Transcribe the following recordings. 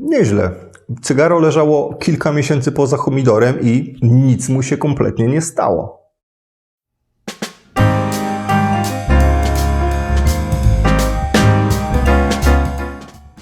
Nieźle. Cygaro leżało kilka miesięcy poza humidorem i nic mu się kompletnie nie stało.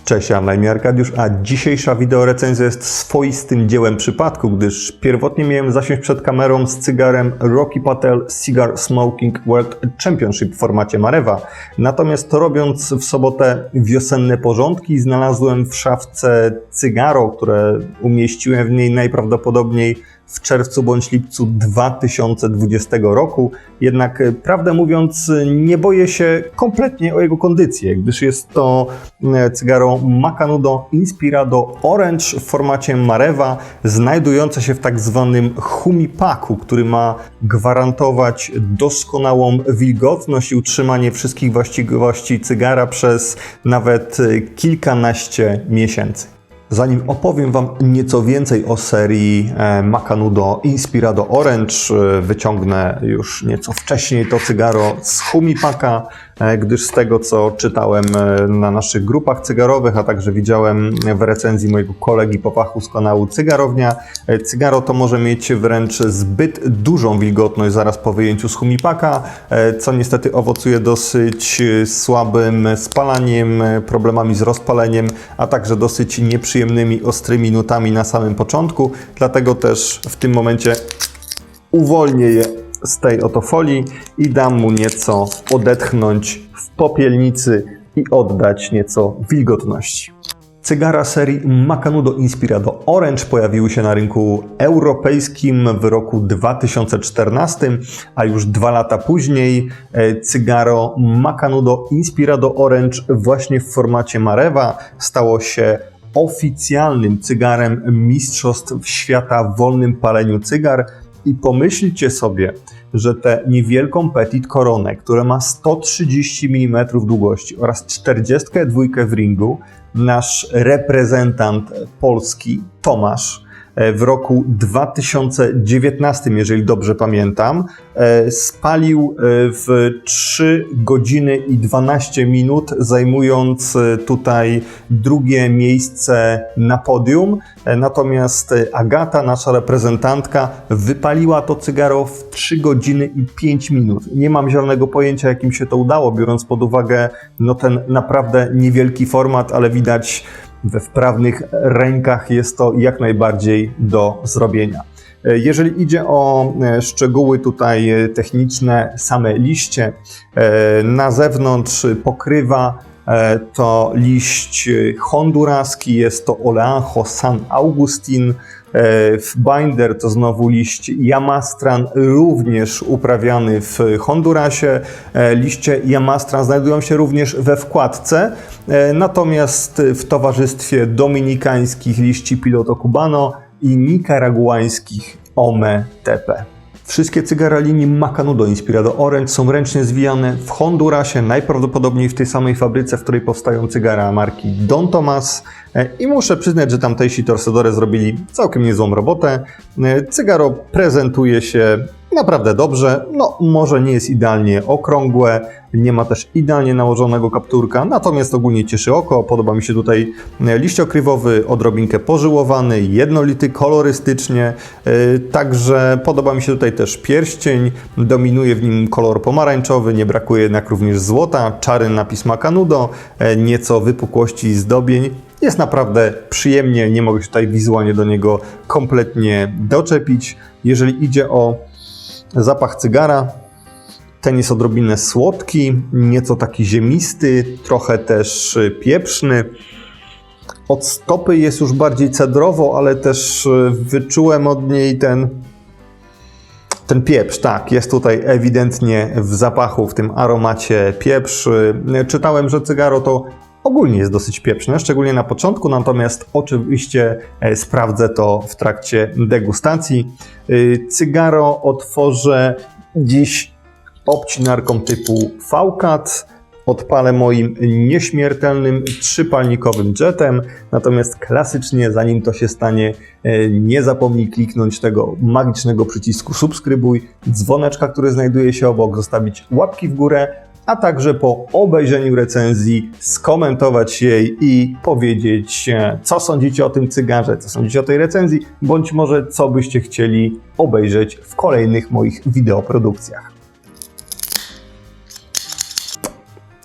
Cześć, ja mam na imię Arkadiusz, a dzisiejsza wideorecenzja jest swoistym dziełem przypadku, gdyż pierwotnie miałem zasiąść przed kamerą z cygarem Rocky Patel Cigar Smoking World Championship w formacie Marewa. Natomiast robiąc w sobotę wiosenne porządki, znalazłem w szafce cygaro, które umieściłem w niej najprawdopodobniej w czerwcu bądź lipcu 2020 roku. Jednak e, prawdę mówiąc, nie boję się kompletnie o jego kondycję, gdyż jest to e, cygaro Macanudo Inspirado Orange w formacie Marewa, znajdujące się w tak zwanym humipaku, który ma gwarantować doskonałą wilgotność i utrzymanie wszystkich właściwości cygara przez nawet e, kilkanaście miesięcy. Zanim opowiem Wam nieco więcej o serii e, Macanudo Inspirado Orange, e, wyciągnę już nieco wcześniej to cygaro z Humipaka, gdyż z tego co czytałem e, na naszych grupach cygarowych, a także widziałem w recenzji mojego kolegi po fachu z kanału Cygarownia, e, cygaro to może mieć wręcz zbyt dużą wilgotność zaraz po wyjęciu z Humipaka, e, co niestety owocuje dosyć e, słabym spalaniem, e, problemami z rozpaleniem, a także dosyć nieprzyjemnymi, ostrymi nutami na samym początku. Dlatego też w tym momencie uwolnię je z tej oto folii i dam mu nieco odetchnąć w popielnicy i oddać nieco wilgotności. Cygara serii Macanudo Inspirado Orange pojawiły się na rynku europejskim w roku 2014, a już dwa lata później e, cygaro Macanudo Inspirado Orange właśnie w formacie Marewa stało się oficjalnym cygarem Mistrzostw Świata w wolnym paleniu cygar i pomyślcie sobie, że tę niewielką Petit Koronę, która ma 130 mm długości oraz 42 w ringu, nasz reprezentant polski Tomasz w roku 2019, jeżeli dobrze pamiętam, e, spalił e, w 3 godziny i 12 minut, zajmując e, tutaj drugie miejsce na podium. E, Natomiast e, Agata, nasza reprezentantka, wypaliła to cygaro w 3 godziny i 5 minut. Nie mam zielonego pojęcia, jak im się to udało, biorąc pod uwagę no, ten naprawdę niewielki format, ale widać we wprawnych rękach jest to jak najbardziej do zrobienia. E, Jeżeli idzie o e, szczegóły tutaj e, techniczne, same liście, na zewnątrz pokrywa to liść honduraski, jest to Oleanjo San Augustin, w binder to znowu liść Jamastran, również uprawiany w Hondurasie. E, Liście Jamastran znajdują się również we wkładce, e, natomiast w towarzystwie dominikańskich liści Piloto Cubano i nikaraguańskich Ome Tepe. Wszystkie cygara linii Macanudo Inspirado Orange są ręcznie zwijane w Hondurasie, najprawdopodobniej w tej samej fabryce, w której powstają cygara marki Don Tomas. E, I muszę przyznać, że tamtejsi Torcedore zrobili całkiem niezłą robotę. E, Cygaro prezentuje się naprawdę dobrze. No, może nie jest idealnie okrągłe, nie ma też idealnie nałożonego kapturka, natomiast ogólnie cieszy oko. Podoba mi się tutaj e, liść okrywowy, odrobinkę pożyłowany, jednolity kolorystycznie. e, Także podoba mi się tutaj też pierścień. Dominuje w nim kolor pomarańczowy, nie brakuje jednak również złota, czarny napis Macanudo, e, nieco wypukłości i zdobień. Jest naprawdę przyjemnie, nie mogę się tutaj wizualnie do niego kompletnie doczepić. Jeżeli idzie o zapach cygara, ten jest odrobinę słodki, nieco taki ziemisty, trochę też y, pieprzny. Od stopy jest już bardziej cedrowo, ale też y, wyczułem od niej ten, ten pieprz. Tak, jest tutaj ewidentnie w zapachu, w tym aromacie pieprz. Y, Czytałem, że cygaro to ogólnie jest dosyć pieprzne, szczególnie na początku, natomiast oczywiście e, sprawdzę to w trakcie degustacji. Y, Cygaro otworzę dziś obcinarką typu VCAT. Odpalę moim nieśmiertelnym trzypalnikowym jetem, natomiast klasycznie, zanim to się stanie, e, nie zapomnij kliknąć tego magicznego przycisku subskrybuj, dzwoneczka, który znajduje się obok, zostawić łapki w górę, a także po obejrzeniu recenzji skomentować jej i powiedzieć, e, co sądzicie o tym cygarze, co sądzicie o tej recenzji, bądź może co byście chcieli obejrzeć w kolejnych moich wideoprodukcjach.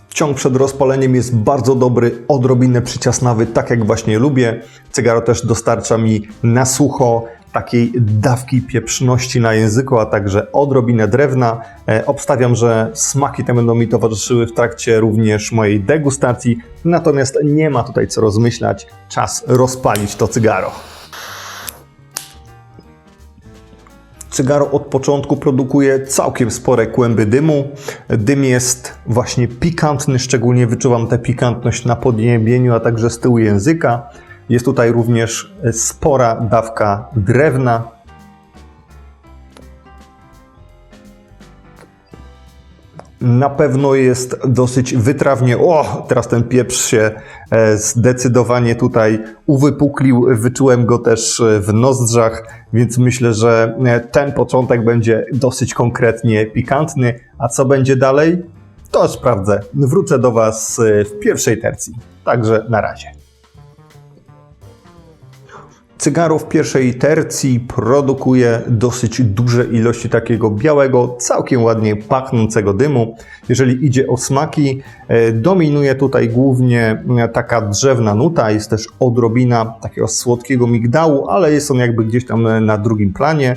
Ciąg przed rozpaleniem jest bardzo dobry, odrobinę przyciasnawy, tak jak właśnie lubię. Cygaro też dostarcza mi na sucho takiej dawki pieprzności na języku, a także odrobinę drewna. E, obstawiam, że smaki te będą mi towarzyszyły w trakcie również mojej degustacji, natomiast nie ma tutaj co rozmyślać. Czas rozpalić to cygaro. Cygaro od początku produkuje całkiem spore kłęby dymu. Dym jest właśnie pikantny, szczególnie wyczuwam tę pikantność na podniebieniu, a także z tyłu języka. Jest tutaj również spora dawka drewna. Na pewno jest dosyć wytrawnie. O, teraz ten pieprz się e, zdecydowanie tutaj uwypuklił. Wyczułem go też e, w nozdrzach, więc myślę, że e, ten początek będzie dosyć konkretnie pikantny. A co będzie dalej? To sprawdzę. Wrócę do Was w pierwszej tercji. Także na razie. Cygaro w pierwszej tercji produkuje dosyć duże ilości takiego białego, całkiem ładnie pachnącego dymu. Jeżeli idzie o smaki, e, dominuje tutaj głównie e, taka drzewna nuta, jest też odrobina takiego słodkiego migdału, ale jest on jakby gdzieś tam e, na drugim planie.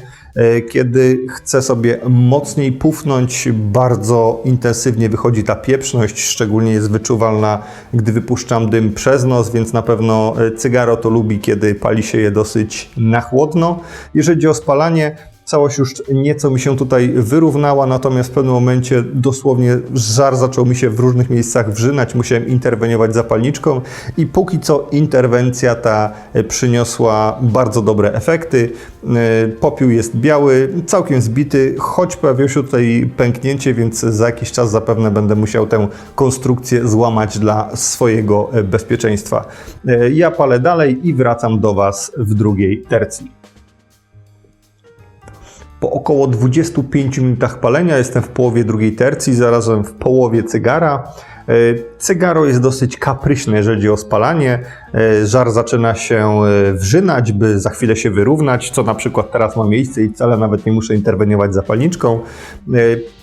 Kiedy chcę sobie mocniej pufnąć, bardzo intensywnie wychodzi ta pieprzność, szczególnie jest wyczuwalna, gdy wypuszczam dym przez nos, więc na pewno cygaro to lubi, kiedy pali się je dosyć na chłodno. Jeżeli chodzi o spalanie, Całość już nieco mi się tutaj wyrównała, natomiast w pewnym momencie dosłownie żar zaczął mi się w różnych miejscach wrzynać, musiałem interweniować zapalniczką i póki co interwencja ta przyniosła bardzo dobre efekty. Popiół jest biały, całkiem zbity, choć pojawiło się tutaj pęknięcie, więc za jakiś czas zapewne będę musiał tę konstrukcję złamać dla swojego bezpieczeństwa. Ja palę dalej i wracam do Was w drugiej tercji. Po około 25 minutach palenia jestem w połowie drugiej tercji, zarazem w połowie cygara. E, cygaro jest dosyć kapryśne, jeżeli chodzi o spalanie. E, żar zaczyna się e, wrzynać, by za chwilę się wyrównać, co na przykład teraz ma miejsce i wcale nawet nie muszę interweniować zapalniczką.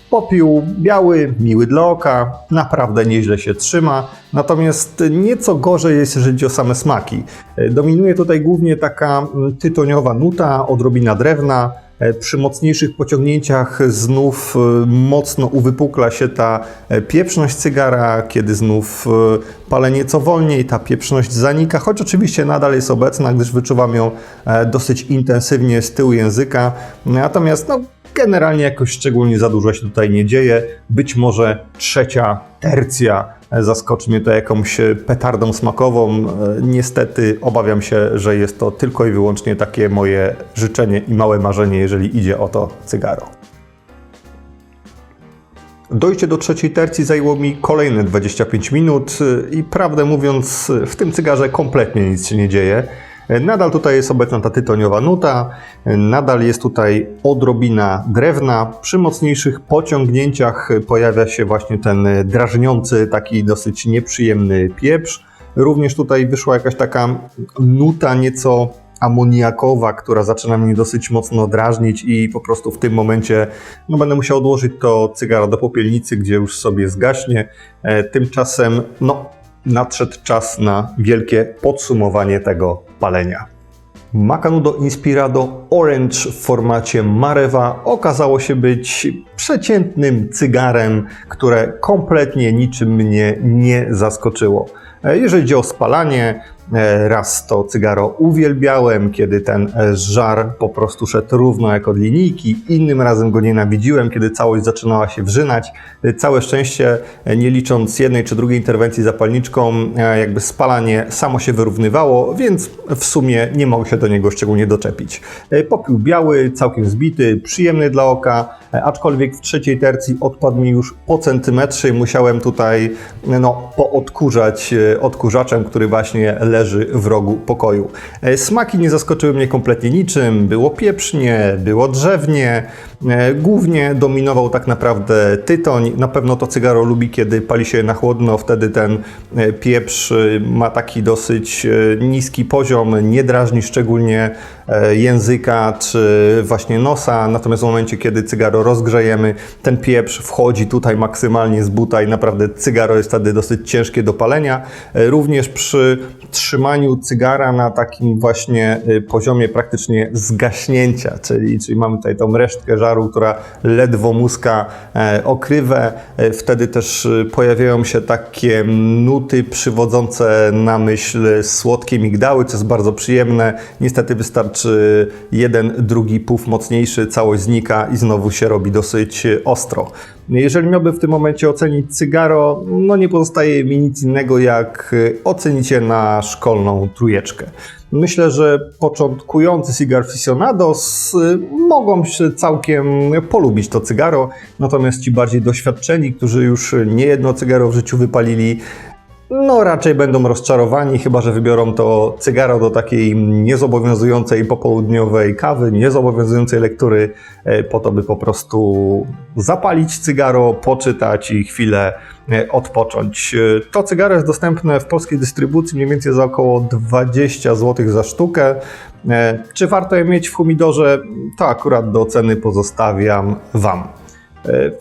Popiół biały, miły dla oka, naprawdę nieźle się trzyma, natomiast nieco gorzej jest, jeżeli chodzi o same smaki. Dominuje tutaj głównie taka tytoniowa nuta, odrobina drewna, przy mocniejszych pociągnięciach znów e, mocno uwypukla się ta e, pieprzność cygara, kiedy znów palę nieco wolniej, ta pieprzność zanika, choć oczywiście nadal jest obecna, gdyż wyczuwam ją dosyć intensywnie z tyłu języka. Natomiast no, generalnie jakoś szczególnie za dużo się tutaj nie dzieje. Być może trzecia tercja zaskoczy mnie to jakąś petardą smakową. Niestety obawiam się, że jest to tylko i wyłącznie takie moje życzenie i małe marzenie, jeżeli idzie o to cygaro. Dojście do trzeciej tercji zajęło mi kolejne 25 minut i prawdę mówiąc, w tym cygarze kompletnie nic się nie dzieje. Nadal tutaj jest obecna ta tytoniowa nuta, nadal jest tutaj odrobina drewna. Przy mocniejszych pociągnięciach pojawia się właśnie ten drażniący, taki dosyć nieprzyjemny pieprz. Również tutaj wyszła jakaś taka nuta nieco amoniakowa, która zaczyna mnie dosyć mocno drażnić i po prostu w tym momencie no, będę musiał odłożyć to cygaro do popielnicy, gdzie już sobie zgaśnie. E, tymczasem no, nadszedł czas na wielkie podsumowanie tego palenia. Macanudo Inspirado Orange w formacie Marewa okazało się być przeciętnym cygarem, które kompletnie niczym mnie nie zaskoczyło. E, jeżeli chodzi o spalanie, raz to cygaro uwielbiałem, kiedy ten e, żar po prostu szedł równo jak od linijki. Innym razem go nienawidziłem, kiedy całość zaczynała się wrzynać. E, całe szczęście, nie licząc jednej czy drugiej interwencji zapalniczką, jakby spalanie samo się wyrównywało, więc w sumie nie mogę się do niego szczególnie doczepić. Popiół biały, całkiem zbity, przyjemny dla oka, aczkolwiek w trzeciej tercji odpadł mi już po centymetrze i musiałem tutaj no, poodkurzać odkurzaczem, który właśnie leży w rogu pokoju. E, Smaki nie zaskoczyły mnie kompletnie niczym. Było pieprznie, było drzewnie. E, Głównie dominował tak naprawdę tytoń. Na pewno to cygaro lubi, kiedy pali się na chłodno. Wtedy ten e, pieprz ma taki dosyć niski poziom, nie drażni szczególnie języka czy właśnie nosa. Natomiast w momencie, kiedy cygaro rozgrzejemy, ten pieprz wchodzi tutaj maksymalnie z buta i naprawdę cygaro jest wtedy dosyć ciężkie do palenia. Również przy trzymaniu cygara na takim właśnie e, poziomie praktycznie zgaśnięcia, czyli, czyli mamy tutaj tą resztkę żaru, która ledwo muska e, okrywę. E, Wtedy też e, pojawiają się takie nuty przywodzące na myśl słodkie migdały, co jest bardzo przyjemne. Niestety wystarczy jeden, drugi puf mocniejszy, całość znika i znowu się robi dosyć ostro. Jeżeli miałbym w tym momencie ocenić cygaro, no nie pozostaje mi nic innego jak e, ocenić je na szkolną trójeczkę. Myślę, że początkujący cigar aficionados y, mogą się całkiem polubić to cygaro, natomiast ci bardziej doświadczeni, którzy już nie jedno cygaro w życiu wypalili, no raczej będą rozczarowani, chyba że wybiorą to cygaro do takiej niezobowiązującej popołudniowej kawy, niezobowiązującej lektury, e, po to by po prostu zapalić cygaro, poczytać i chwilę e, odpocząć. E, To cygaro jest dostępne w polskiej dystrybucji mniej więcej za około 20 zł za sztukę. Czy warto je mieć w humidorze? To akurat do oceny pozostawiam Wam.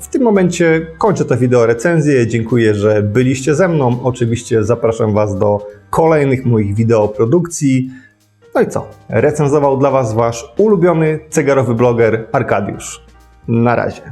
W tym momencie kończę to wideo recenzję. Dziękuję, że byliście ze mną. Oczywiście zapraszam Was do kolejnych moich wideo produkcji. No i co? Recenzował dla Was Wasz ulubiony cygarowy bloger Arkadiusz. Na razie.